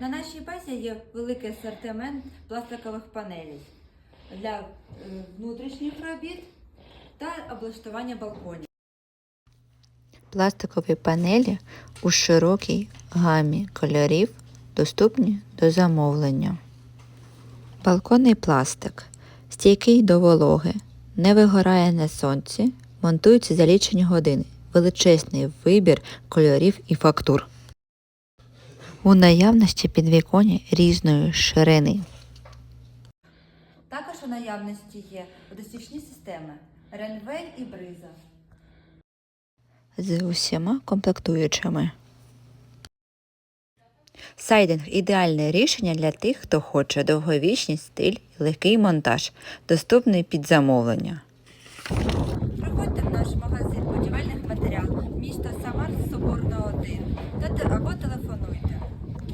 На нашій базі є великий асортимент пластикових панелей для е, внутрішніх робіт та облаштування балконів. Пластикові панелі у широкій гамі кольорів доступні до замовлення. Балконний пластик стійкий до вологи, не вигорає на сонці, монтується за лічені години. Величезний вибір кольорів і фактур у наявності підвіконня різної ширини. Також у наявності є досічні системи рельвель і бриза. З усіма комплектуючими. Сайдинг ідеальне рішення для тих, хто хоче довговічний стиль і легкий монтаж, доступний під замовлення. Приходьте в наш магазин будівельних матеріалів місто Самар Соборна 1 або телефонуйте.